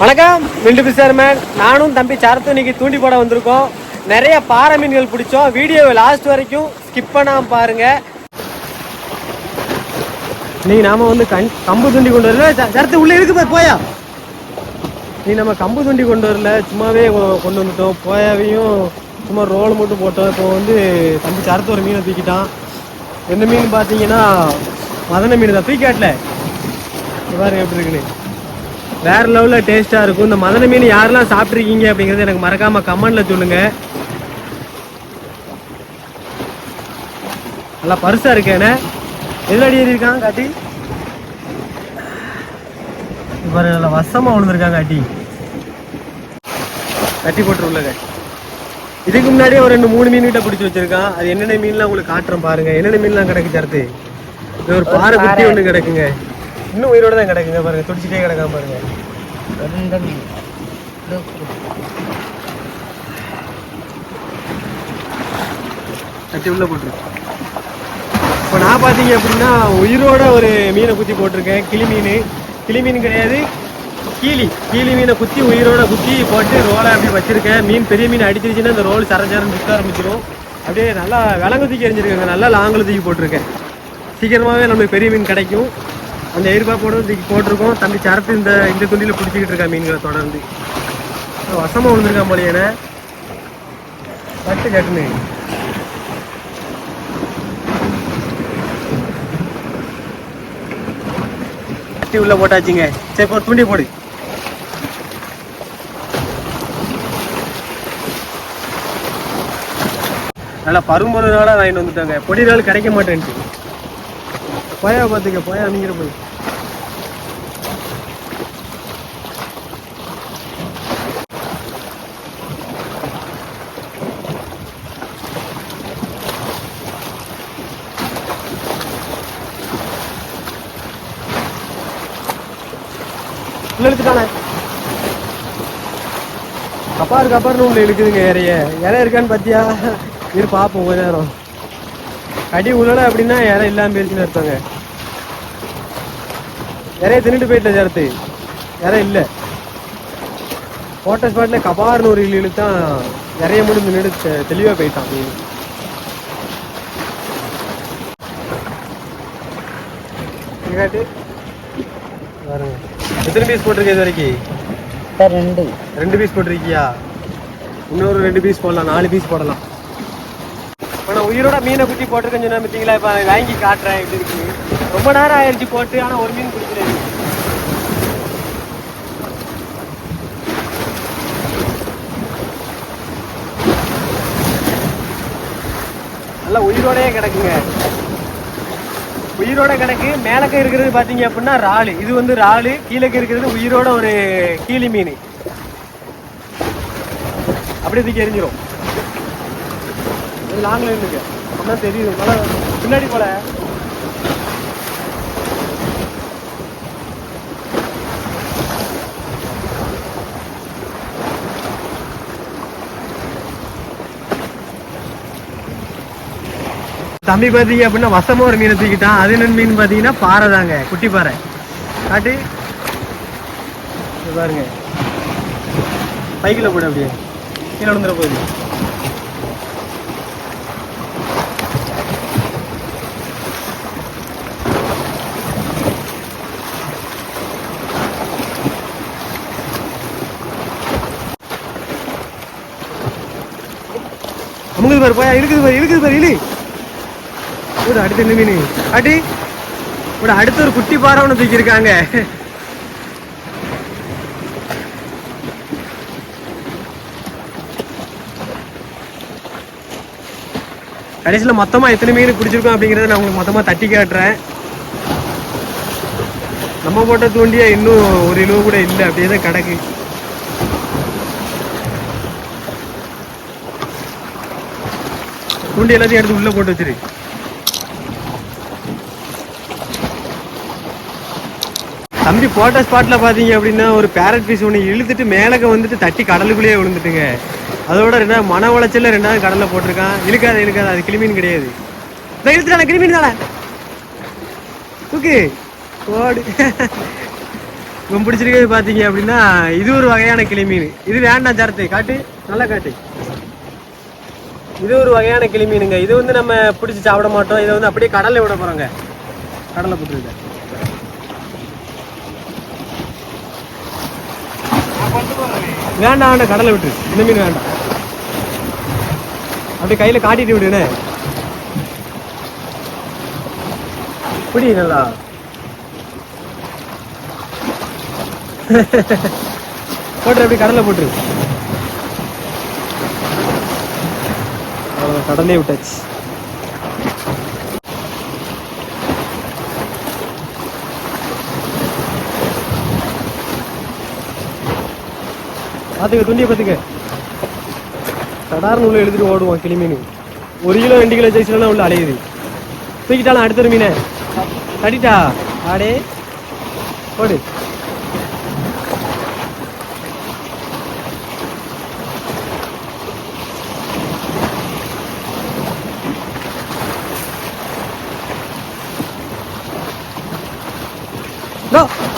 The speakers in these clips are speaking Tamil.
வணக்கம் மில்டு பிசர்மேன் நானும் தம்பி சரத்து இன்னைக்கு தூண்டி போட வந்திருக்கோம். நிறைய பாறை மீன்கள் பிடிச்சோம். வீடியோவை லாஸ்ட் வரைக்கும் ஸ்கிப் பண்ணாமல் பாருங்க. இன்னைக்கு நாம வந்து கண் கம்பு தூண்டி கொண்டு வரல? சரத்து உள்ள இருக்கு பாரு போயா. நீ நம்ம கம்பு தூண்டி கொண்டு வரல. சும்மாவே கொண்டு வந்துட்டோம். போயாவையும் சும்மா ரோல் மட்டும் போட்டோம். இப்போ வந்து தம்பி சரத்து ஒரு மீனை தூக்கிட்டான். எந்த மீன் பார்த்தீங்கன்னா மதன மீன் தான். தூக்காட்டில் பாருங்க எப்படி இருக்குன்னு. வேற லெவலில் டேஸ்ட்டாக இருக்கும். இந்த மதன மீன் யாரெல்லாம் சாப்பிட்ருக்கீங்க அப்படிங்கிறது எனக்கு மறக்காம கமெண்டில் சொல்லுங்க. நல்லா பருசா இருக்கேனே எதில் அடி ஏறி இருக்கான் காட்டி? இப்போ நல்லா வசமாக விழுந்திருக்காங்க காட்டி. கட்டி போட்டு இதுக்கு முன்னாடியே ஒரு ரெண்டு மூணு மீன் கிட்ட பிடிச்சி வச்சிருக்கான். அது என்னென்ன மீன்லாம் உங்களுக்கு காட்டுறேன் பாருங்க. என்னென்ன மீன்லாம் கிடக்கு சரத்து? இது ஒரு பாறை குட்டி ஒன்று கிடக்குங்க. இன்னும் உயிரோட தான் கிடக்குங்க பாருங்க துடிச்சிட்டே கிடக்காம பாருங்க. ரெண்டு மீன் கட்டி உள்ள போட்டுருக்கு இப்போ நான் பார்த்தீங்க அப்படின்னா உயிரோட ஒரு மீனை குத்தி போட்டிருக்கேன். கிளி மீன். கிளி மீன் கிடையாது. கீழி. கீழி மீனை குத்தி உயிரோட குத்தி போட்டு ரோலை அப்படி வச்சிருக்கேன். மீன் பெரிய மீன் அடிச்சிருச்சுன்னா இந்த ரோல் சர சரன்னு சுத்த ஆரம்பிச்சிடும் அப்படியே நல்லா விலங்கு தூக்கி எரிஞ்சிருக்காங்க நல்லா லாங்கில் தூக்கி போட்டிருக்கேன். சீக்கிரமாகவே நம்மளுக்கு பெரிய மீன் கிடைக்கும். அந்த எதிர்பார்ப்போட தூக்கி போட்டிருக்கோம். தம்பி சரத்து இந்த இந்த துண்டியில் பிடிச்சிக்கிட்டு இருக்கா மீன்களை தொடர்ந்து வசமாக விழுந்திருக்கான் போலியேனே பட்டு கட்டுனு. கட்டி உள்ள போட்டாச்சுங்க. சரி இப்போ ஒரு துண்டி போடு. நல்லா பரும்பொரு நாளாக வாங்கிட்டு வந்துட்டாங்க. பொடி நாள் கிடைக்க மாட்டேன்ட்டு. பயா பார்த்துக்க பயா அணிங்கிற போய். உள்ள இழுத்துட்டானே அப்பா கப்பாருன்னு உள்ள இழுக்குதுங்க இறைய. இறை இருக்கான்னு பார்த்தியா இரு பார்ப்போம் கொஞ்ச நேரம். அடி உள்ளட அப்படின்னா இறை இல்லாம போயிருச்சுன்னு இருப்பாங்க இறைய தின்னுட்டு போயிட்டல சேர்த்து இறை இல்லை. போட்ட ஸ்பாட்ல கபார்னு ஒரு இழு இழுத்தான் இறைய மட்டும் நின்று தெளிவா போயிட்டான். மீன் பாருங்க. எத்தனை பீஸ் போட்டிருக்க இது வரைக்கும்? ரெண்டு. ரெண்டு பீஸ் போட்டிருக்கியா? இன்னொரு ரெண்டு பீஸ் போடலாம். நாலு பீஸ் போடலாம். உயிரோட மீனை குத்தி போட்டிருக்கேன்னு சொன்னா பார்த்தீங்களா இப்போ வாங்கி காட்டுறேன் எப்படி இருக்கு. ரொம்ப நேரம் ஆயிடுச்சு போட்டு ஆனால் ஒரு மீன் பிடிக்கிறேன் நல்லா உயிரோடயே கிடக்குங்க. உயிரோட கிடக்கு மேலக்க இருக்கிறது பார்த்தீங்க அப்படின்னா இறாலு. இது வந்து ராலு கீழக்க இருக்கிறது உயிரோட ஒரு கீழி மீன். அப்படி இதுக்கு எரிஞ்சிரும் இது லாங்ல இருந்துங்க. அப்பதான் தெரியுது. மழை பின்னாடி போல. தம்பி பார்த்தீங்க அப்படின்னா வசமோ ஒரு மீனை தூக்கிட்டான். அது என்ன மீன் பார்த்தீங்கன்னா பாறை தாங்க. குட்டி பாறை. காட்டி. பாருங்க. பைக்கில் போடு அப்படியே. கீழே விழுந்துட போகுது. அமுங்குது பாரு போயா இருக்குது பாரு இருக்குது பாரு இழு. ஒரு அடுத்து என்ன மீன்? அடி ஒரு அடுத்த ஒரு குட்டி பாறை ஒன்று தூக்கியிருக்காங்க. கடைசியில் மொத்தமாக எத்தனை மீன் பிடிச்சிருக்கோம் அப்படிங்கிறத நான் உங்களுக்கு மொத்தமாக தட்டி காட்டுறேன். நம்ம போட்ட தூண்டியா இன்னும் ஒரு இழுவு கூட இல்லை அப்படியே தான் கிடக்கு. தூண்டி எல்லாத்தையும் எடுத்து உள்ளே போட்டு வச்சிரு. தம்பி போட்ட ஸ்பாட்ல பாத்தீங்க அப்படின்னா ஒரு பேரட் பீஸ் ஒன்று இழுத்துட்டு மேலக்க வந்துட்டு தட்டி கடலுக்குள்ளேயே விழுந்துட்டுங்க. அதோட ரெண்டாவது மன உளைச்சல்ல ரெண்டாவது கடல்ல போட்டிருக்கான். இழுக்காத இழுக்காத அது கிளிமீன் கிடையாது. இதை இழுத்துட்டானே கிளிமீன் தானே? தூக்கு. ஓடு. இவன் பிடிச்சிருக்கிறது பார்த்தீங்க அப்படின்னா இது ஒரு வகையான கிளிமீன். இது வேண்டாம் சரத்து காட்டு நல்லா காட்டு. இது ஒரு வகையான கிளி மீனுங்க இது வந்து நம்ம பிடிச்சி சாப்பிட மாட்டோம். இதை வந்து அப்படியே கடலில் விட போகிறோங்க கடலை போட்டுருக்க வேண்டாம் வேண்டாம். கடலை விட்டு இந்த மீன் வேண்டாம். அப்படியே கையில் காட்டிட்டு விடுனே. பிடி நல்லா. போட்டுரு அப்படி கடலை போட்டுரு. கடலே விட்டாச்சு. பாத்துக்க துண்டிய பாத்துக்க. சடார்னு உள்ள எழுதிட்டு ஓடுவான் கிளி மீன். ஒரு கிலோ ரெண்டு கிலோ சைஸ்லாம் உள்ள அலையுது. தூக்கிட்டாலும் அடுத்த ஒரு மீனை. கட்டிட்டா ஆடே. ஓடு.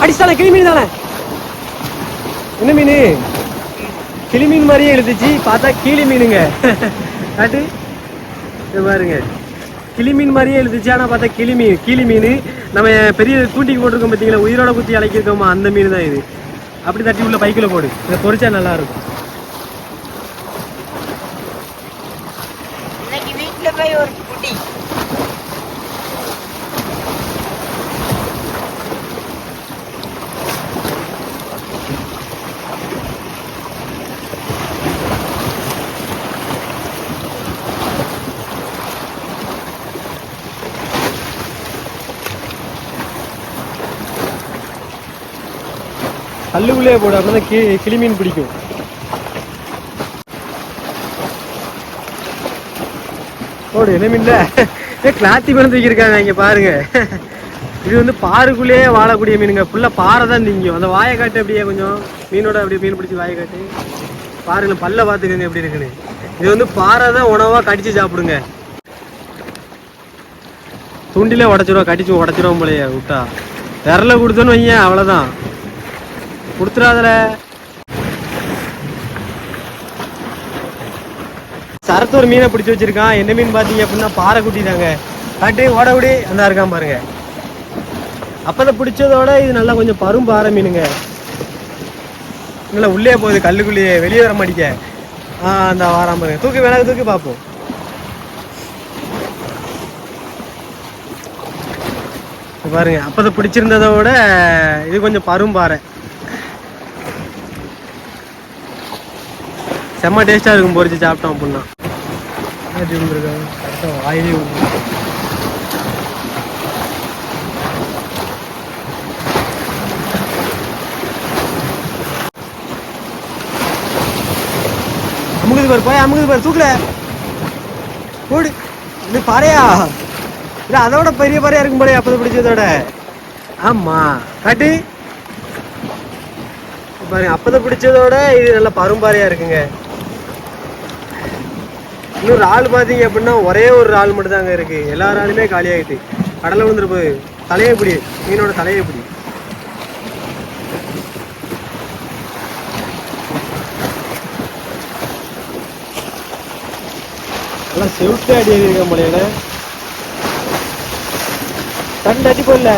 அடிச்சாலே கிளி மீன் தானே? என்ன மீன்? கிளி மீன் மாதிரியே எழுதுச்சு பார்த்தா கீழி மீனுங்க. காட்டு. பாருங்க. கிளி மீன் மாதிரியே எழுதிச்சு ஆனால் பார்த்தா கிளி மீன் கீழி மீன். நம்ம பெரிய தூண்டிக்கு போட்டிருக்கோம் பார்த்தீங்களா? உயிரோட குத்தி அழைக்கிருக்கோமா? அந்த மீன் தான் இது. அப்படி தட்டி உள்ள பைக்கில் போடு. இதை பொரிச்சா நல்லா இருக்கும் இன்னைக்கு போய் ஒரு குட்டி. கல்லுக்குள்ளே போடு அப்படின்னா கி கிளி மீன் பிடிக்கும். போடு என்ன மீன்ல? ஏ கிளாத்தி மீன் தூக்கியிருக்காங்க இங்கே பாருங்க. இது வந்து பாருக்குள்ளேயே வாழக்கூடிய மீனுங்க. ஃபுல்லாக பாறை தான் திங்கும். அந்த வாயை காட்டு அப்படியே கொஞ்சம் மீனோட அப்படியே மீன் பிடிச்சி வாயை காட்டு பாருங்க பல்ல பார்த்துக்கங்க எப்படி இருக்குன்னு. இது வந்து பாறை தான் உணவா கடிச்சு சாப்பிடுங்க. துண்டிலே உடச்சிரும் கடிச்சு உடச்சிரும் போலையே விட்டா. விரல கொடுத்தோன்னு வையன் அவ்வளோதான் கொடுத்துடாதல சரத்து ஒரு மீனை பிடிச்சி வச்சிருக்கான். என்ன மீன் பார்த்தீங்க அப்படின்னா பாறை குட்டி தாங்க காட்டு ஓட விடி அந்த இருக்கான் பாருங்க. அப்பதான் பிடிச்சதோட இது நல்லா கொஞ்சம் பரும் பாறை மீனுங்க. நல்லா உள்ளே போகுது கல்லுக்குள்ளேயே. வெளியே வர மாட்டிக்க ஆ அந்த வாராம பாருங்க. தூக்கி வேணா தூக்கி பார்ப்போம். பாருங்க அப்போதான் பிடிச்சிருந்ததை விட இது கொஞ்சம் பரும் பாறை செம்ம டேஸ்டா இருக்கும் பொரிச்சு சாப்பிட்டோம் அப்படின்னா. எப்படி அமுகுது பாரு போய் அமுகுது பாரு தூக்கல. போடு. இது பாறையா? இல்ல அதோட பெரிய பாறையா இருக்கும் போலே அப்பதான் பிடிச்சதோட. ஆமா. காட்டு. பாருங்க அப்பதான் பிடிச்சதோட இது நல்லா பரும்பாறையா இருக்குங்க. இன்னொரு ஆள் பாத்தீங்க அப்படின்னா ஒரே ஒரு ஆள் மட்டும் தாங்க இருக்கு. எல்லா ஆளுமே காலி ஆயிட்டு. கடலை விழுந்துரு போய் தலையை பிடி. மீனோட தலையை பிடி. நல்லா செவுட்டு அடி இருக்க முடியல கண்டு அடி போடல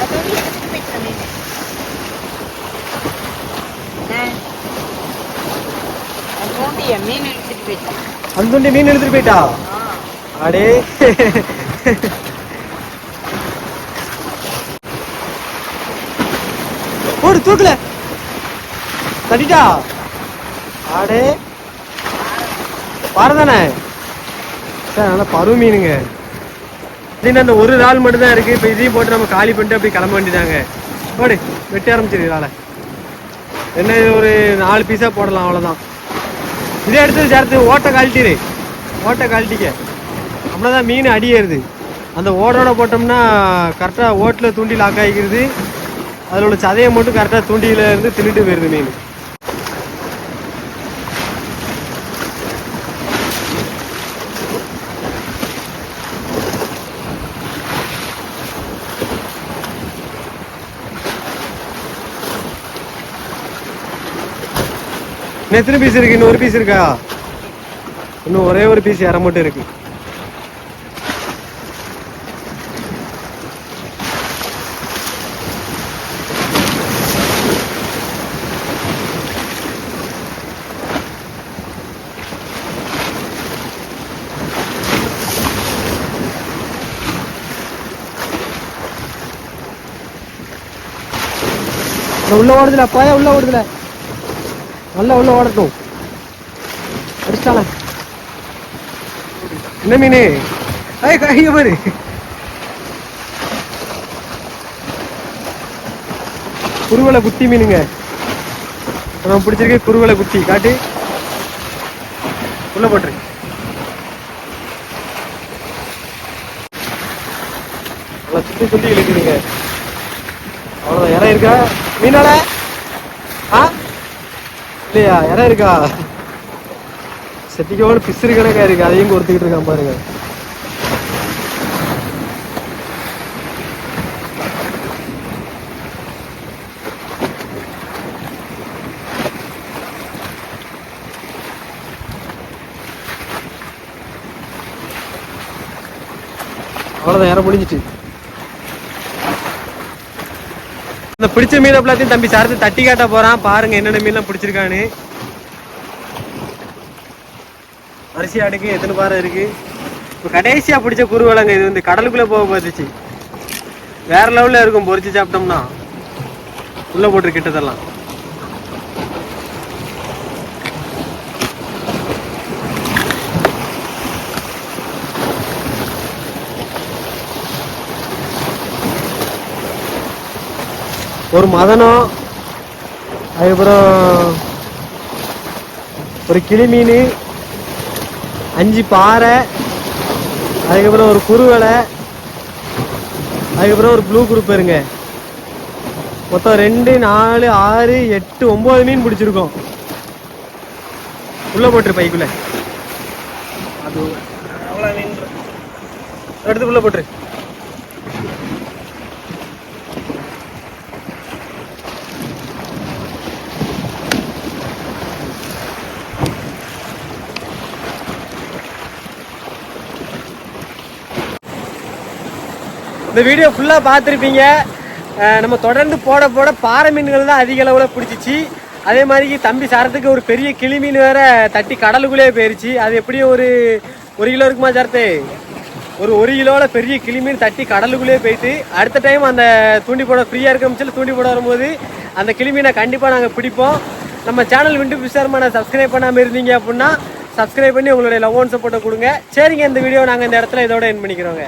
அதோட எடுத்துட்டு போயிட்டு மீன் தோண்டிய மீன் எடுத்துட்டு போயிட்டான் அந்த துண்டி மீன் எடுத்துட்டு போயிட்டா? அடே. போடு தூக்கல. தட்டிட்டா? அடே. பாருதானே சார் நல்லா பருவ மீனுங்க. இன்னும் அந்த ஒரு நாள் மட்டும் தான் இருக்கு. இப்போ இதையும் போட்டு நம்ம காலி பண்ணிட்டு அப்படி கிளம்ப வேண்டியதாங்க போடு வெட்டி ஆரம்பிச்சிரு இதால என்ன இது ஒரு நாலு பீஸா போடலாம் அவ்வளோதான் இதே எடுத்து சேர்த்து ஓட்டை கழட்டிடு. ஓட்டை கழட்டிக்க. அப்படிதான் மீன் அடியேறுது. அந்த ஓடோட போட்டோம்னா கரெக்டாக ஓட்டில் தூண்டி லாக் ஆகிக்கிறது. அதில் உள்ள சதையை மட்டும் கரெக்டாக தூண்டியில் இருந்து தின்னுட்டு போயிடுது மீன். எத்தனை பீஸ் இருக்கு? இன்னும் ஒரு பீஸ் இருக்கா? இன்னும் ஒரே ஒரு பீஸ் இற மட்டும் இருக்கு. உள்ள ஓடுதுல பாயா உள்ள ஓடுதுல. நல்லா உள்ள ஓடட்டும். அடிச்சால என்ன மீனே? ஐய் கைய பாரு குருவலை குத்தி மீனுங்க. நம்ம பிடிச்சிருக்க குருவலை குத்தி. காட்டு. உள்ள போட்டுரு. நல்லா சுத்தி சுத்தி இழுக்குதுங்க அவ்வளோதான் இறம் இருக்கா? மீனால இல்லையா? இறை இருக்கா? செட்டிக்கோடு பிசிறு கணக்கா இருக்கு. அதையும் கொடுத்துக்கிட்டு இருக்கான் பாருங்க. அவ்வளோதான் இறை முடிஞ்சிட்டு இந்த பிடிச்ச மீன் எல்லாத்தையும் தம்பி சார்த்து தட்டி காட்ட போறான். பாருங்க என்னென்ன மீன்லாம் பிடிச்சிருக்கான்னு. அரிசி ஆடுக்கு எத்தனை பாறை இருக்கு? இப்போ கடைசியாக பிடிச்ச குருவலங்க இது வந்து கடலுக்குள்ளே போக பார்த்துச்சு. வேற லெவலில் இருக்கும் பொறிச்சு சாப்பிட்டோம்னா. உள்ளே போட்டு கிட்டதெல்லாம் ஒரு மதனம் அதுக்கப்புறம் ஒரு கிளி மீன் அஞ்சு பாறை அதுக்கப்புறம் ஒரு குருவலை அதுக்கப்புறம் ஒரு ப்ளூ குரூப் இருங்க மொத்தம் ரெண்டு நாலு ஆறு எட்டு ஒன்பது மீன் பிடிச்சிருக்கோம். உள்ள போட்டுரு பைக்குள்ள. அது அவ்வளோ மீன்? எடுத்து உள்ள போட்டுரு. இந்த வீடியோ ஃபுல்லாக பார்த்துருப்பீங்க. நம்ம தொடர்ந்து போட போட பாறை மீன்கள் தான் அதிக அளவில் பிடிச்சிச்சு. அதே மாதிரி தம்பி சரத்துக்கு ஒரு பெரிய கிளி மீன் வேற தட்டி கடலுக்குள்ளேயே போயிருச்சு. அது எப்படியும் ஒரு ஒரு கிலோ இருக்குமா சரத்து? ஒரு ஒரு கிலோவில் பெரிய கிளி மீன் தட்டி கடலுக்குள்ளேயே போயிட்டு அடுத்த டைம் அந்த தூண்டி போட ஃப்ரீயாக இருக்க மிச்சில் தூண்டி போட வரும்போது அந்த கிளி மீனை கண்டிப்பாக நாங்கள் பிடிப்போம். நம்ம சேனல் விண்டு பிஷர்மான சப்ஸ்கிரைப் பண்ணாமல் இருந்தீங்க அப்படின்னா சப்ஸ்கிரைப் பண்ணி உங்களுடைய லவ் ஒன் சப்போர்ட்டை கொடுங்க. சரிங்க இந்த வீடியோ நாங்கள் இந்த இடத்துல இதோட என் பண்ணிக்கிறோங்க.